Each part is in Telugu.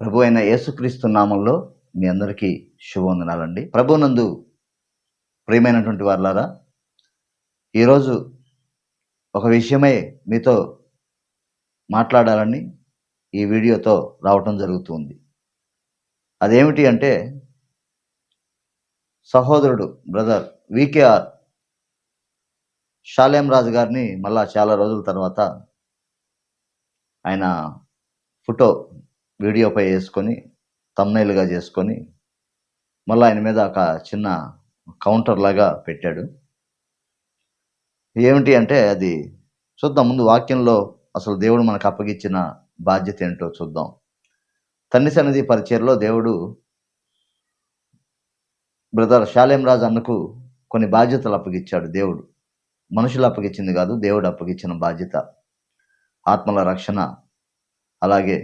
ప్రభు అయిన యేసుక్రీస్తు నామంలో మీ అందరికీ శుభవందనాలండి. ప్రభునందు ప్రియమైనటువంటి వారులారా ఈరోజు ఒక విషయమై మీతో మాట్లాడాలని ఈ వీడియోతో రావటం జరుగుతుంది. అదేమిటి అంటే సహోదరుడు బ్రదర్ వికేఆర్ షాలేం రాజు గారిని మళ్ళా చాలా రోజుల తర్వాత ఆయన ఫోటో వీడియోపై వేసుకొని తమ్నైల్గా చేసుకొని మళ్ళీ ఆయన మీద ఒక చిన్న కౌంటర్ లాగా పెట్టాడు. ఏమిటి అంటే అది చూద్దాం ముందు వాక్యంలో అసలు దేవుడు మనకు అప్పగించిన బాధ్యత ఏంటో చూద్దాం. తండ్రి సన్నిధి పరిచయలో దేవుడు బ్రదర్ షాలేం అన్నకు కొన్ని బాధ్యతలు అప్పగించాడు దేవుడు మనుషులు అప్పగించింది కాదు దేవుడు అప్పగించిన బాధ్యత. ఆత్మల రక్షణ అలాగే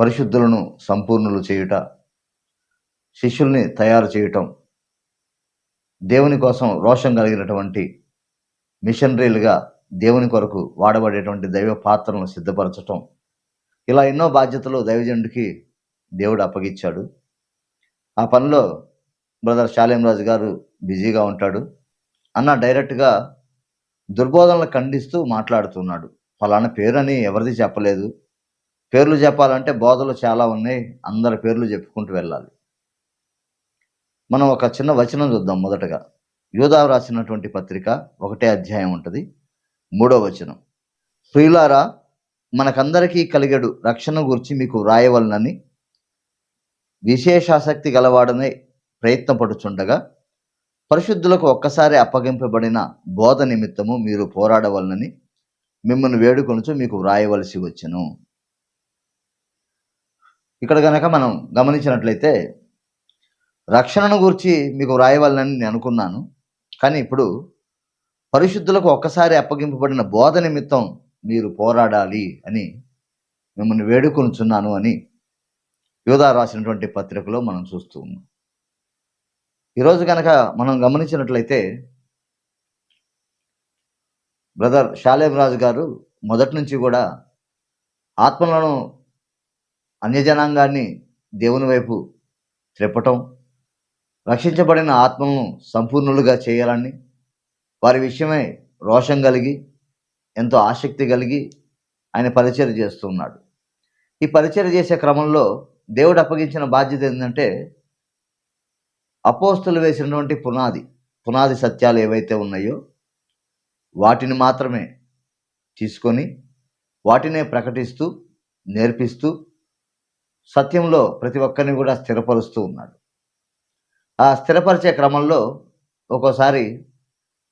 పరిశుద్ధులను సంపూర్ణులు చేయుట శిష్యుల్ని తయారు చేయటం దేవుని కోసం రోషం కలిగినటువంటి మిషనరీలుగా దేవుని కొరకు వాడబడేటువంటి దైవ పాత్రలను సిద్ధపరచటం. ఇలా ఎన్నో బాధ్యతలు దైవజనుడికి దేవుడు అప్పగించాడు ఆ పనిలో బ్రదర్ శాలేం రాజు గారు బిజీగా ఉంటాడు. అన్న డైరెక్ట్గా దుర్బోధనలు ఖండిస్తూ మాట్లాడుతున్నాడు. ఫలానా పేరని ఎవరిది చెప్పలేదు. పేర్లు చెప్పాలంటే బోధలు చాలా ఉన్నాయి. అందరి పేర్లు చెప్పుకుంటూ వెళ్ళాలి. మనం ఒక చిన్న వచనం చూద్దాం మొదటగా. యూదా రాసినటువంటి పత్రిక ఒకటే అధ్యాయం ఉంటుంది. మూడో వచనం. ప్రియులారా మనకందరికీ కలిగడు రక్షణ గురించి మీకు వ్రాయవలనని విశేషాసక్తి గలవాడనే ప్రయత్నపడుచుండగా పరిశుద్ధులకు ఒక్కసారి అప్పగింపబడిన బోధ నిమిత్తము మీరు పోరాడవలనని మిమ్మల్ని వేడుకొనుచు మీకు వ్రాయవలసి వచ్చను. ఇక్కడ కనుక మనం గమనించినట్లయితే రక్షణను గురించి మీకు వ్రాయవాలని నేను అనుకున్నాను. కానీ ఇప్పుడు పరిశుద్ధులకు ఒక్కసారి అప్పగింపబడిన బోధ నిమిత్తం మీరు పోరాడాలి అని మిమ్మల్ని వేడుకొనుచున్నాను అని యోధా రాసినటువంటి పత్రికలో మనం చూస్తూ ఉన్నాం. ఈరోజు కనుక మనం గమనించినట్లయితే బ్రదర్ షాలేం రాజు గారు మొదటి నుంచి కూడా ఆత్మలను అన్యజనాంగాన్ని దేవుని వైపు త్రిప్పటం రక్షించబడిన ఆత్మలను సంపూర్ణులుగా చేయాలని వారి విషయమై రోషం కలిగి ఎంతో ఆసక్తి కలిగి ఆయన పరిచయం చేస్తున్నాడు. ఈ పరిచయం చేసే క్రమంలో దేవుడు అప్పగించిన బాధ్యత ఏంటంటే అపోస్తులు వేసినటువంటి పునాది పునాది సత్యాలు ఏవైతే ఉన్నాయో వాటిని మాత్రమే తీసుకొని వాటినే ప్రకటిస్తూ నేర్పిస్తూ సత్యంలో ప్రతి ఒక్కరిని కూడా స్థిరపరుస్తూ ఉన్నాడు. ఆ స్థిరపరిచే క్రమంలో ఒక్కోసారి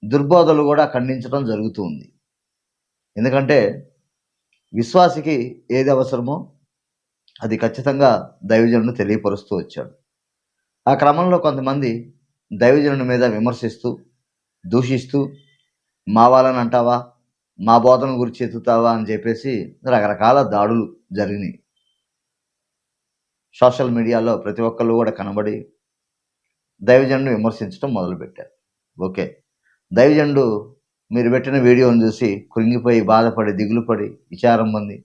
దుర్బోధలు కూడా ఖండించడం జరుగుతూ ఉంది. ఎందుకంటే విశ్వాసికి ఏది అవసరమో అది ఖచ్చితంగా దైవజనుడు తెలియపరుస్తూ వచ్చాడు. ఆ క్రమంలో కొంతమంది దైవజనుని మీద విమర్శిస్తూ దూషిస్తూ మా వాళ్ళని అంటావా మా బోధన గురించి ఎత్తుతావా అని చెప్పేసి రకరకాల దాడులు జరిగినాయి. సోషల్ మీడియాలో ప్రతి ఒక్కళ్ళు కూడా కనబడి దైవజనుడు విమర్శించడం మొదలుపెట్టారు. ఓకే. దైవజనుడు మీరు పెట్టిన వీడియోని చూసి కృంగిపోయి బాధపడి దిగులు పడి విచారం పొంది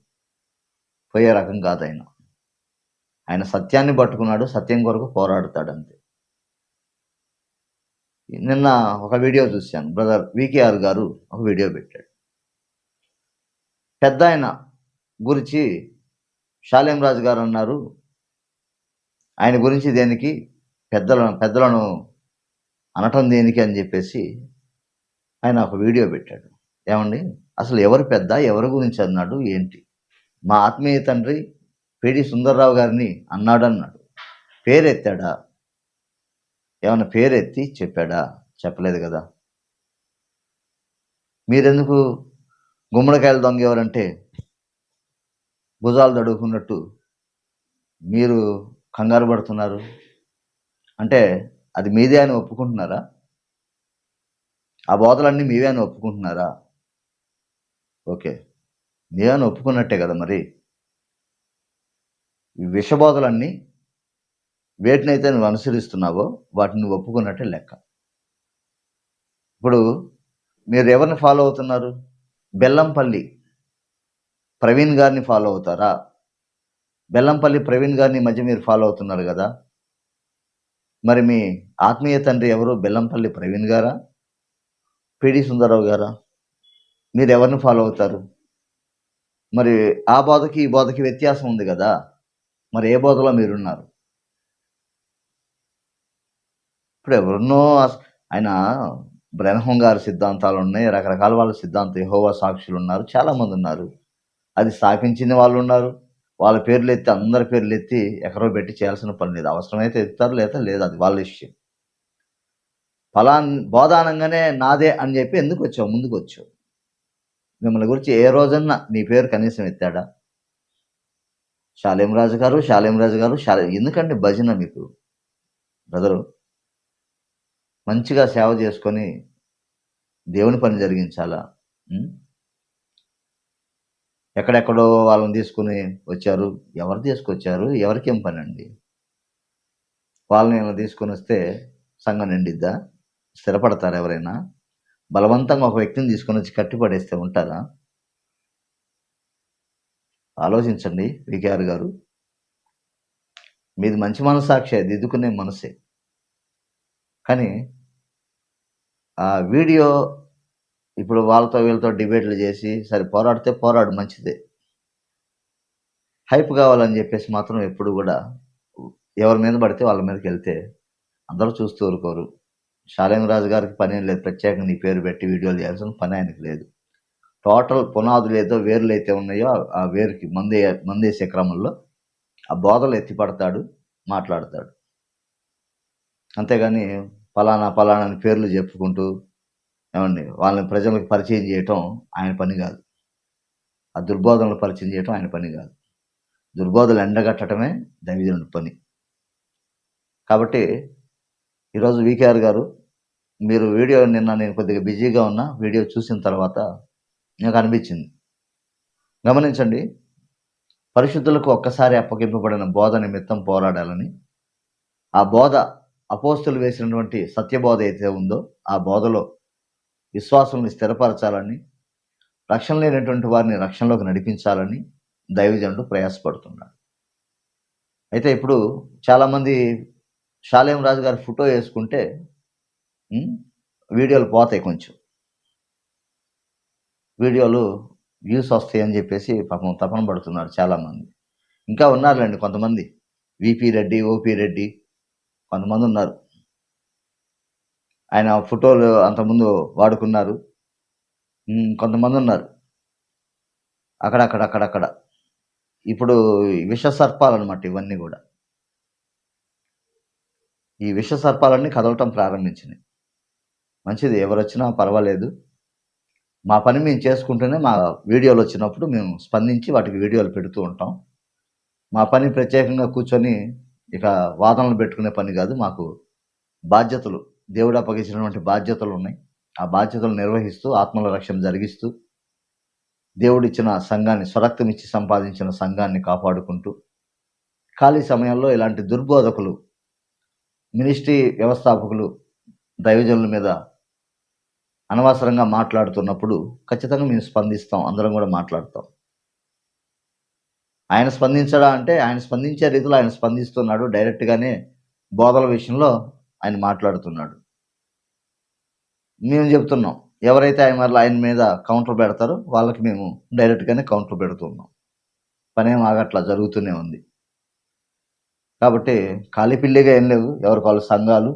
పోయే రకం కాదు ఆయన. ఆయన సత్యాన్ని పట్టుకున్నాడు సత్యం కొరకు పోరాడుతాడు అంతే. నిన్న ఒక వీడియో చూశాను. బ్రదర్ వికేఆర్ గారు ఒక వీడియో పెట్టాడు. పెద్ద ఆయన గురించి షాలేం రాజు గారు అన్నారు ఆయన గురించి దేనికి? పెద్దలను పెద్దలను అనటం దేనికి అని చెప్పేసి ఆయన ఒక వీడియో పెట్టాడు. ఏమండి? అసలు ఎవరు పెద్ద ఎవరి గురించి అన్నాడు ఏంటి? మా ఆత్మీయ తండ్రి పిడి సుందర్రావు గారిని అన్నాడు అన్నాడు పేరెత్తాడా? ఏమన్నా పేరెత్తి చెప్పాడా? చెప్పలేదు కదా. మీరెందుకు గుమ్మడికాయలు దొంగ ఎవరంటే భుజాలు తడుకున్నట్టు మీరు కంగారు పడుతున్నారు? అంటే అది మీదే అని ఒప్పుకుంటున్నారా? ఆ బోధలన్నీ మీవే అని ఒప్పుకుంటున్నారా? ఓకే. మీవే అని ఒప్పుకున్నట్టే కదా మరి? ఈ విషబోధలన్నీ వేటినైతే నువ్వు అనుసరిస్తున్నావో వాటిని నువ్వు ఒప్పుకున్నట్టే లెక్క. ఇప్పుడు మీరు ఎవరిని ఫాలో అవుతున్నారు? బెల్లంపల్లి ప్రవీణ్ గారిని ఫాలో అవుతారా? బెల్లంపల్లి ప్రవీణ్ గారిని మధ్య మీరు ఫాలో అవుతున్నారు కదా. మరి మీ ఆత్మీయ తండ్రి ఎవరు? బెల్లంపల్లి ప్రవీణ్ గారా? పిడి సుందరరావు గారా? మీరు ఎవరిని ఫాలో అవుతారు? మరి ఆ బోధకి ఈ బోధకి వ్యత్యాసం ఉంది కదా. మరి ఏ బోధలో మీరున్నారు? ఇప్పుడు ఎవరున్నో ఆయన బ్రహ్మం గారి సిద్ధాంతాలు ఉన్నాయి రకరకాల వాళ్ళ సిద్ధాంతం యహోవా సాక్షులు ఉన్నారు చాలామంది ఉన్నారు. అది స్థాపించిన వాళ్ళు ఉన్నారు. వాళ్ళ పేర్లు ఎత్తి అందరి పేర్లు ఎత్తి ఎక్కడో పెట్టి చేయాల్సిన పని లేదు. అవసరమైతే ఎత్తారు లేదా లేదు. అది వాళ్ళ ఇష్టం ఫలాన్ బోధానంగానే నాదే అని చెప్పి ఎందుకు వచ్చావు? ముందుకు వచ్చావు. మిమ్మల్ని గురించి ఏ రోజన్నా నీ పేరు కనీసం ఎత్తాడా? శాలేం రాజు గారు శాలేం రాజు గారు శాలే ఎందుకండి భజన మీకు? బ్రదరు మంచిగా సేవ చేసుకొని దేవుని పని జరిగించాలా? ఎక్కడెక్కడో వాళ్ళని తీసుకుని వచ్చారు. ఎవరు తీసుకొచ్చారు? ఎవరికేం పని అండి వాళ్ళని ఇలా తీసుకొని వస్తే సంఘం నిండిద్దా? స్థిరపడతారు ఎవరైనా? బలవంతంగా ఒక వ్యక్తిని తీసుకొని వచ్చి కట్టిపడేస్తే ఉంటారా? ఆలోచించండి వికేఆర్ గారు. మీది మంచి మనసాక్షి దిద్దుకునే మనసే. కానీ ఆ వీడియో ఇప్పుడు వాళ్ళతో వీళ్ళతో డిబేట్లు చేసి సరే పోరాడితే పోరాడు మంచిదే. హైప్ కావాలని చెప్పేసి మాత్రం ఎప్పుడు కూడా ఎవరి మీద పడితే వాళ్ళ మీదకి వెళ్తే అందరూ చూస్తూ ఊరుకోరు. రాజు గారికి పని ఏం లేదు ప్రత్యేకంగా నీ పేరు పెట్టి వీడియోలు చేయాల్సిన పని ఆయనకు లేదు. టోటల్ పునాదులు ఏదో వేర్లు అయితే ఉన్నాయో ఆ- వేరుకి మందే మందేసే క్రమంలో ఆ బోధలు ఎత్తిపడతాడు మాట్లాడతాడు. అంతేగాని ఫలానా ఫలానా అని పేర్లు చెప్పుకుంటూ ఏమండి వాళ్ళని ప్రజలకు పరిచయం చేయటం ఆయన పని కాదు. ఆ దుర్బోధనలు పరిచయం చేయటం ఆయన పని కాదు. దుర్బోధలు ఎండగట్టడమే దైవజనుడి పని. కాబట్టి ఈరోజు వికేఆర్ గారు మీరు వీడియో నిన్న నేను కొద్దిగా బిజీగా ఉన్నా వీడియో చూసిన తర్వాత నాకు అనిపించింది. గమనించండి పరిశుద్ధులకు ఒక్కసారి అప్పగింపబడిన బోధ నిమిత్తం పోరాడాలని ఆ బోధ అపోస్తులు వేసినటువంటి సత్యబోధ అయితే ఉందో ఆ బోధలో విశ్వాసాన్ని స్థిరపరచాలని రక్షణ లేనటువంటి వారిని రక్షణలోకి నడిపించాలని దైవజనుడు ప్రయాసపడుతున్నాడు. అయితే ఇప్పుడు చాలామంది షాలేం రాజు గారి ఫోటో వేసుకుంటే వీడియోలు పోతాయి కొంచెం. వీడియోలు వ్యూస్ వస్తాయి అని చెప్పేసి పాపం తపన పడుతున్నారు చాలామంది. ఇంకా ఉన్నారులేండి కొంతమంది. విపి రెడ్డి ఓపి రెడ్డి కొంతమంది ఉన్నారు. ఆయన ఫోటోలు అంతకుముందు వాడుకున్నారు. కొంతమంది ఉన్నారు. అక్కడక్కడ అక్కడక్కడ ఇప్పుడు విష సర్పాలు అనమాట ఇవన్నీ కూడా. ఈ విష సర్పాలన్నీ కదలటం ప్రారంభించినాయి. మంచిది ఎవరు వచ్చినా పర్వాలేదు. మా పని మేము చేసుకుంటూనే మా వీడియోలు వచ్చినప్పుడు మేము స్పందించి వాటికి వీడియోలు పెడుతూ ఉంటాం. మా పని ప్రత్యేకంగా కూర్చొని ఇక వాదనలు పెట్టుకునే పని కాదు మాకు బాధ్యతలు. దేవుడు అప్పగించినటువంటి బాధ్యతలు ఉన్నాయి. ఆ బాధ్యతలు నిర్వహిస్తూ ఆత్మల రక్షణ జరిగిస్తూ దేవుడిచ్చిన సంఘాన్ని స్వరక్తం ఇచ్చి సంపాదించిన సంఘాన్ని కాపాడుకుంటూ ఖాళీ సమయంలో ఇలాంటి దుర్బోధకులు మినిస్ట్రీ వ్యవస్థాపకులు దైవజనుల మీద అనవసరంగా మాట్లాడుతున్నప్పుడు ఖచ్చితంగా మేము స్పందిస్తాం. అందరం కూడా మాట్లాడతాం. ఆయన స్పందించడా అంటే ఆయన స్పందించే రీతిలో ఆయన స్పందిస్తున్నాడు. డైరెక్ట్గానే బోధల విషయంలో ఆయన మాట్లాడుతున్నాడు. మేము చెప్తున్నాం ఎవరైతే ఆయన మరలా ఆయన మీద కౌంటర్ పెడతారో వాళ్ళకి మేము డైరెక్ట్గానే కౌంటర్ పెడుతున్నాం. పనేం ఆగట్లా జరుగుతూనే ఉంది. కాబట్టి ఖాళీ పిల్లిగా ఏం లేవు. ఎవరికి వాళ్ళ సంఘాలు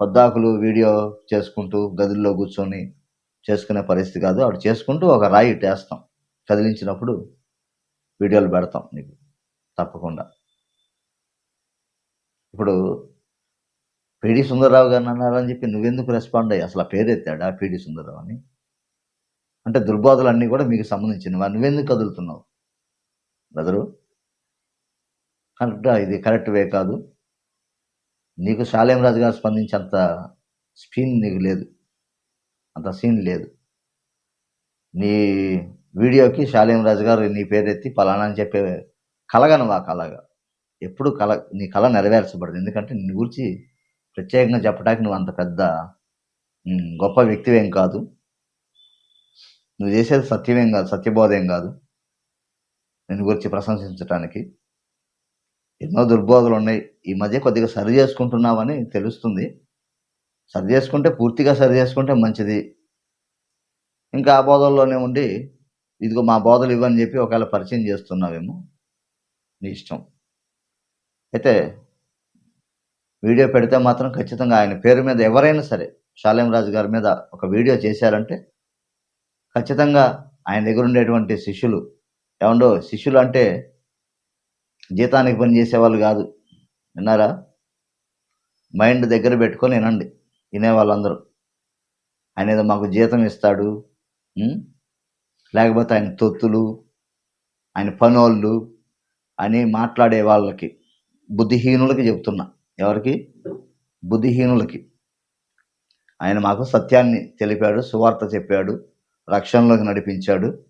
పొద్దాకులు వీడియో చేసుకుంటూ గదుల్లో కూర్చొని చేసుకునే పరిస్థితి కాదు. అవి చేసుకుంటూ ఒక రాయి టేస్తాం కదిలించినప్పుడు వీడియోలు పెడతాం నీకు. తప్పకుండా. ఇప్పుడు పిడి సుందరరావు గారిని అన్నారని చెప్పి నువ్వెందుకు రెస్పాండ్ అయ్యి అసలు ఆ పేరు ఎత్తాడా పిడి సుందరరావు అని? అంటే దుర్బోధలన్నీ కూడా మీకు సంబంధించినవి. నువ్వెందుకు కదులుతున్నావు? బ్రదరు కరెక్ట్ ఇది కరెక్ట్ వే కాదు. నీకు శాలేం రాజు గారు స్పందించేంత స్పీన్ నీకు లేదు. అంత సీన్ లేదు. నీ వీడియోకి శాలేం రాజు గారు నీ పేరెత్తి పలానా అని చెప్పే కలగను ఆ కలగా ఎప్పుడు కల నీ కళ నెరవేర్చబడదు. ఎందుకంటే నీ గురించి ప్రత్యేకంగా చెప్పడానికి నువ్వు అంత పెద్ద గొప్ప వ్యక్తివేం కాదు. నువ్వు చేసేది సత్యమేం కాదు సత్యబోధేం కాదు. నేను గురించి ప్రశంసించడానికి ఎన్నో దుర్బోధలు ఉన్నాయి. ఈ మధ్య కొద్దిగా సరి చేసుకుంటున్నామని తెలుస్తుంది. సరి చేసుకుంటే పూర్తిగా సరి చేసుకుంటే మంచిది. ఇంకా ఆ బోధల్లోనే ఉండి ఇదిగో మా బోధలు ఇవ్వని చెప్పి ఒకవేళ పరిచయం చేస్తున్నావేమో నీ ఇష్టం. అయితే వీడియో పెడితే మాత్రం ఖచ్చితంగా ఆయన పేరు మీద ఎవరైనా సరే షాలేం రాజు గారి మీద ఒక వీడియో చేశారంటే ఖచ్చితంగా ఆయన దగ్గర ఉండేటువంటి శిష్యులు ఏమండో శిష్యులు అంటే జీతానికి పని చేసేవాళ్ళు కాదు. విన్నారా? మైండ్ దగ్గర పెట్టుకొని వినండి వినే వాళ్ళందరూ. ఆయన ఏదో మాకు జీతం ఇస్తాడు లేకపోతే ఆయన తొత్తులు ఆయన పనోళ్ళు అని మాట్లాడే వాళ్ళకి బుద్ధిహీనులకి చెప్తున్నా. ఎవరికి? బుద్ధిహీనులకి. ఆయన మాకు సత్యాన్ని తెలిపాడు సువార్త చెప్పాడు రక్షణలోకి నడిపించాడు.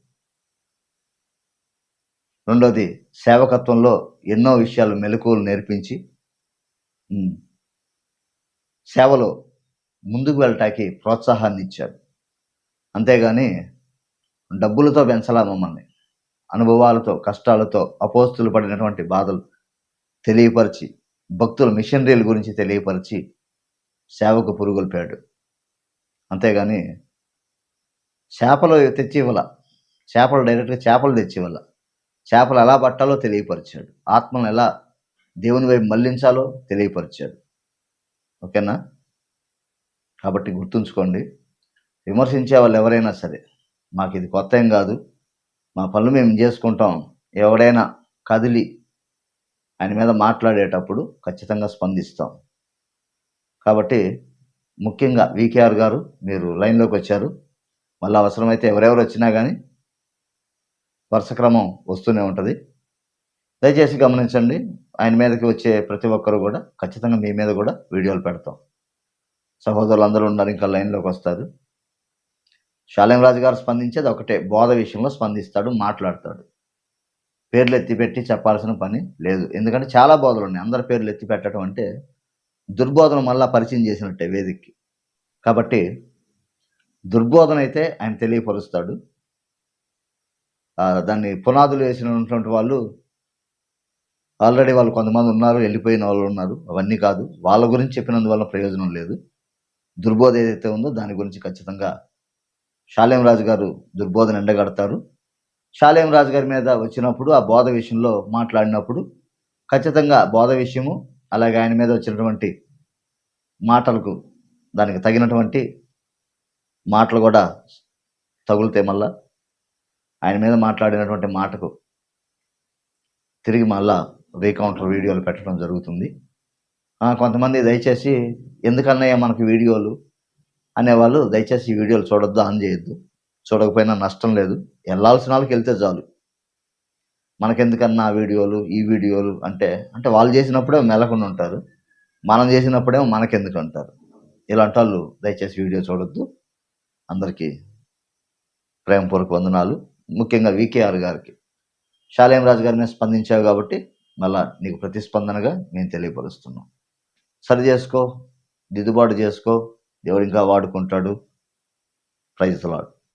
రెండోది సేవకత్వంలో ఎన్నో విషయాలు మెలకువలు నేర్పించి సేవలో ముందుకు వెళ్ళటానికి ప్రోత్సాహాన్ని ఇచ్చాడు. అంతేగాని డబ్బులతో పెంచలా మమ్మల్ని. అనుభవాలతో కష్టాలతో అపోస్తులు పడినటువంటి బాధలు తెలియపరిచి భక్తుల మిషనరీల గురించి తెలియపరిచి సేవకు పురుగుల్పాడు. అంతేగాని చేపలు తెచ్చి చేపలు డైరెక్ట్గా చేపలు తెచ్చి ఇవ్వాల చేపలు ఎలా పట్టాలో తెలియపరిచాడు. ఆత్మను ఎలా దేవుని వైపు మళ్ళించాలో తెలియపరిచాడు. ఓకేనా? కాబట్టి గుర్తుంచుకోండి విమర్శించే వాళ్ళు ఎవరైనా సరే మాకు ఇది కొత్త ఏం కాదు మా పనులు మేము చేసుకుంటాం ఎవడైనా కదిలి ఆయన మీద మాట్లాడేటప్పుడు ఖచ్చితంగా స్పందిస్తాం. కాబట్టి ముఖ్యంగా వికేఆర్ గారు మీరు లైన్లోకి వచ్చారు. మళ్ళీ అవసరమైతే ఎవరెవరు వచ్చినా కానీ వరుస క్రమం వస్తూనే ఉంటుంది. దయచేసి గమనించండి ఆయన మీదకి వచ్చే ప్రతి ఒక్కరు కూడా ఖచ్చితంగా మీ మీద కూడా వీడియోలు పెడతాం. సహోదరులు అందరూ ఉన్నారు ఇంకా లైన్లోకి వస్తారు. శాలేం రాజు గారు స్పందించేది ఒకటే బోధ విషయంలో స్పందిస్తాడు మాట్లాడతాడు. పేర్లు ఎత్తిపెట్టి చెప్పాల్సిన పని లేదు. ఎందుకంటే చాలా బోధలు ఉన్నాయి. అందరి పేర్లు ఎత్తి పెట్టడం అంటే దుర్బోధన మళ్ళా పరిచయం చేసినట్టే వేదికకి. కాబట్టి దుర్బోధన అయితే ఆయన తెలియపరుస్తాడు. దాన్ని పునాదులు వేసినటువంటి వాళ్ళు ఆల్రెడీ వాళ్ళు కొంతమంది ఉన్నారు వెళ్ళిపోయిన వాళ్ళు ఉన్నారు. అవన్నీ కాదు. వాళ్ళ గురించి చెప్పినందువల్ల ప్రయోజనం లేదు. దుర్బోధ ఏదైతే ఉందో దాని గురించి ఖచ్చితంగా షాలేం రాజు గారు దుర్బోధన ఎండగడతారు షాలేం రాజు గారి మీద వచ్చినప్పుడు ఆ బోధ విషయంలో మాట్లాడినప్పుడు ఖచ్చితంగా బోధ విషయము అలాగే ఆయన మీద వచ్చినటువంటి మాటలకు దానికి తగినటువంటి మాటలు కూడా తగులుతాయి మళ్ళా. ఆయన మీద మాట్లాడినటువంటి మాటకు తిరిగి మళ్ళా రీకౌంటర్ వీడియోలు పెట్టడం జరుగుతుంది. కొంతమంది దయచేసి ఎందుకన్నయ్య మనకి వీడియోలు అనేవాళ్ళు దయచేసి ఈ వీడియోలు చూడొద్దు ఆన్ చేయొద్దు. చూడకపోయినా నష్టం లేదు. వెళ్ళాల్సిన వాళ్ళకి వెళ్తే చాలు. మనకెందుకన్నా ఆ వీడియోలు ఈ వీడియోలు అంటే అంటే వాళ్ళు చేసినప్పుడే మెలకుండా ఉంటారు. మనం చేసినప్పుడేమో మనకెందుకు అంటారు. ఇలాంటి వాళ్ళు దయచేసి వీడియో చూడొద్దు. అందరికీ ప్రేమపూర్వక వందనాలు. ముఖ్యంగా వికేఆర్ గారికి. శాలేం రాజు గారిని స్పందించావు కాబట్టి మళ్ళా నీకు ప్రతిస్పందనగా మేము తెలియపరుస్తున్నాం. సరి చేసుకో దిద్దుబాటు చేసుకో. దేవుడు ఇంకా వాడుకుంటాడు? Praise lord.